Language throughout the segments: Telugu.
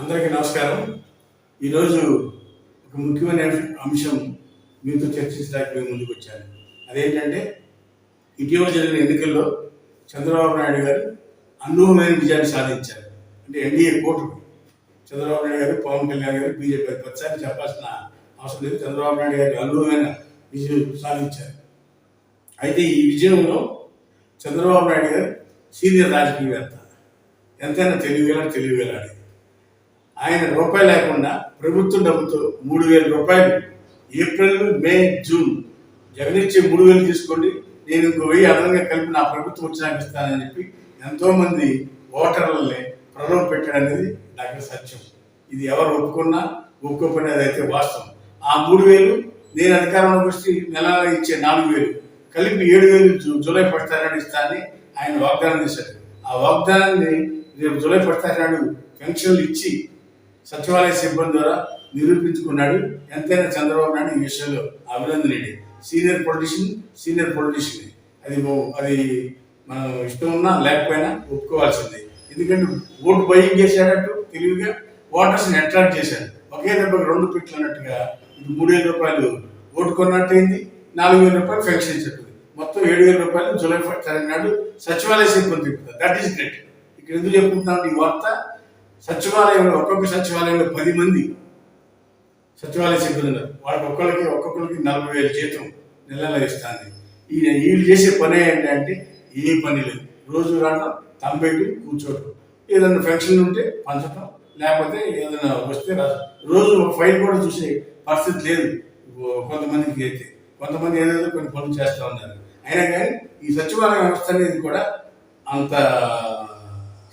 అందరికీ నమస్కారం. ఈరోజు ఒక ముఖ్యమైన అంశం మీతో చర్చించడానికి మేము ముందుకు వచ్చాను. అదేంటంటే ఇటీవల జరిగిన ఎన్నికల్లో చంద్రబాబు నాయుడు గారు అనూహ్యమైన విజయాన్ని సాధించారు. అంటే ఎన్డీఏ కూటమి చంద్రబాబు నాయుడు గారు పవన్ కళ్యాణ్ గారు బీజేపీ ప్రతిసారి చెప్పాల్సిన అవసరం లేదు. చంద్రబాబు నాయుడు గారు అనూహ్యమైన విజయం సాధించారు. అయితే ఈ విజయంలో చంద్రబాబు నాయుడు గారు సీనియర్ రాజకీయవేత్త. ఎంతైనా తెలివిగల తెలివిగలాడేది ఆయన రూపాయి లేకుండా ప్రభుత్వం డబ్బుతో మూడు వేల రూపాయలు. April May June. జగన్ ఇచ్చే మూడు వేలు తీసుకోండి. నేను ఇంకో వెయ్యి అదనంగా కలిపి నా ప్రభుత్వం వచ్చినాక ఇస్తానని చెప్పి ఎంతోమంది ఓటర్లని ప్రలోభ పెట్టాడనేది నాకు సత్యం. ఇది ఎవరు ఒప్పుకున్నా ఒప్పుకోకపోయినది అయితే వాస్తవం. ఆ మూడు వేలు నేను అధికారంలోకి వచ్చి నెల ఇచ్చే నాలుగు వేలు. కలిపి ఏడు వేలు జూ- జూలై పడతారని ఇస్తానని ఆయన వాగ్దానం చేశాడు ఆ వాగ్దానాన్ని రేపు జూలై పడతారన్నాడు పెన్షన్లు ఇచ్చి సచివాలయ సిబ్బంది ద్వారా నిరూపించుకున్నాడు ఎంతైనా చంద్రబాబు నాయుడు ఈ విషయంలో అభినందనీయుడే సీనియర్ పొలిటీషియన్ సీనియర్ పొలిటీషియన్. అది అది మనం ఇష్టం ఉన్నా లేకపోయినా ఒప్పుకోవాల్సింది. ఎందుకంటే ఓటు బయింగ్ చేశాడట్టు తెలివిగా ఓటర్స్ని అట్రాక్ట్ చేశాడు. ఒకే దెబ్బకి రెండు పిట్లు అన్నట్టుగా ఇది మూడు వేల రూపాయలు ఓటు కొన్నట్టయింది నాలుగు వేల రూపాయలు పెన్షన్ ఇచ్చేట్టు మొత్తం ఏడు వేల రూపాయలు జూలై ఫస్ట్ నాడు సచివాలయ సిబ్బంది దట్ ఈస్ గ్రేట్ ఇక్కడ ఎందుకు చెప్పుకుంటున్నాం ఈ వార్త సచివాలయంలో ఒక్కొక్క సచివాలయంలో పది మంది సచివాలయ సిబ్బంది ఉన్నారు. వాళ్ళకి ఒక్కొక్కరికి ఒక్కొక్కరికి నలభై వేల జీతం నెలలో ఇస్తుంది. ఈయన వీళ్ళు చేసే పని ఏంటంటే ఏ పని లేదు. రోజు రావడం తంబేటి కూర్చోవడం ఏదైనా ఫంక్షన్ ఉంటే పంచడం లేకపోతే ఏదైనా వస్తే రోజు ఒక ఫైల్ కూడా చూసే పరిస్థితి లేదు. కొంతమందికి అయితే. కొంతమంది ఏదేదో కొన్ని పనులు చేస్తూ ఉన్నారు. అయినా కానీ ఈ సచివాలయ వ్యవస్థ అనేది కూడా అంత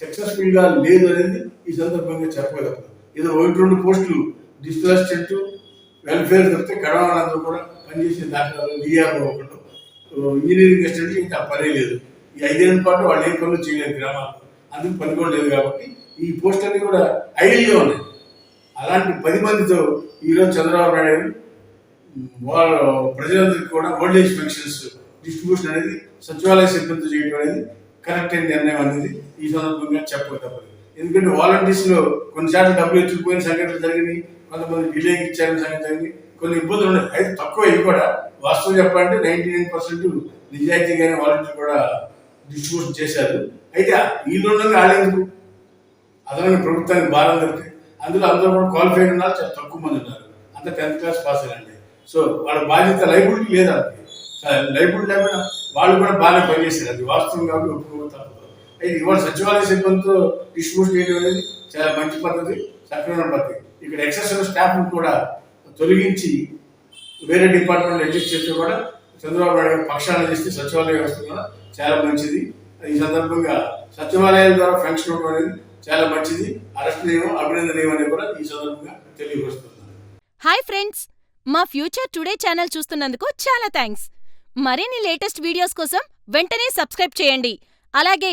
సక్సెస్ఫుల్గా లేదు అనేది ఈ సందర్భంగా చెప్పగలరు ఏదో ఒకటి రెండు పోస్టులు డిజిటల్ అసిస్టెంట్ వెల్ఫేర్ తప్పితే కడవాళ్ళందరూ కూడా పనిచేసే డాక్టర్లు డిఆర్ఓ ఒకటి ఇంజనీరింగ్ అసిస్టెంట్ ఇంకా పనే లేదు. ఈ ఐదేళ్ళ పాటు వాళ్ళు ఏ పనులు చేయలేదు గ్రామాలు. అందుకు పని కూడా లేదు కాబట్టి ఈ పోస్టులన్నీ కూడా ఐడియల్గా ఉన్నాయి. అలాంటి పది మందితో ఈరోజు చంద్రబాబు నాయుడు వాళ్ళ ప్రజలందరికీ కూడా ఓల్డ్ ఏజ్ పెన్షన్స్ డిస్ట్రిబ్యూషన్ అనేది సచివాలయ సిబ్బంది చేయడం అనేది కరెక్ట్ అయిన నిర్ణయం అనేది ఈ సందర్భంగా చెప్పక తప్పదు ఎందుకంటే వాలంటీర్స్లో కొన్నిసార్లు డబ్బులు ఎత్తుకుపోయిన సంఘటనలు జరిగినాయి కొంతమంది డిలే ఇచ్చారని సంగతి జరిగింది కొన్ని ఇబ్బందులు ఉన్నాయి. అయితే తక్కువ ఇవి కూడా. వాస్తవం చెప్పాలంటే నైన్టీ నైన్ పర్సెంట్ నిజాయితీగానే వాలంటీర్ కూడా డిస్ట్రిబ్యూషన్ చేశారు. అయితే వీళ్ళు ఉండగా ఆడేందుకు అదనంగా ప్రభుత్వానికి భారం దొరికితే. అందులో అందరూ కూడా క్వాలిఫైడ్ ఉన్నారు చాలా తక్కువ మంది ఉన్నారు. అంత టెన్త్ క్లాస్ పాస్ అయ్యండి సో వాళ్ళ బాధ్యత లైబిలిటీ లేదు వాళ్ళకి లైబిలిటీ లేకుండా వాళ్ళు కూడా బాగానే పనిచేశారు. అది వాస్తవం కాబట్టి ఒప్పుకోవడం తప్పదు ఇవాళ సచివాలయ సిబ్బందితో డిస్ట్రిబ్యూట్ చేయడం అనేది చాలా మంచి పద్ధతి సక్రమైన పద్ధతి. ఇక్కడ ఎక్సెస్ స్టాఫ్ను కూడా తొలగించి వేరే డిపార్ట్మెంట్ అడ్జస్ట్ చేస్తే కూడా చంద్రబాబు నాయుడు పక్షాన చేస్తే సచివాలయ వ్యవస్థ కూడా చాలా మంచిది. ఈ సందర్భంగా సచివాలయాల ద్వారా ఫంక్షన్ అవడం అనేది చాలా మంచిది. అరెస్టనీయం అభినందనీయం అనేది కూడా ఈ సందర్భంగా తెలియపరుస్తున్నాను. Hi friends! మా ఫ్యూచర్ టుడే ఛానల్ చూస్తున్నందుకు చాలా థ్యాంక్స్ మరిన్ని లేటెస్ట్ వీడియోస్ కోసం వెంటనే సబ్స్క్రైబ్ చేయండి. అలాగే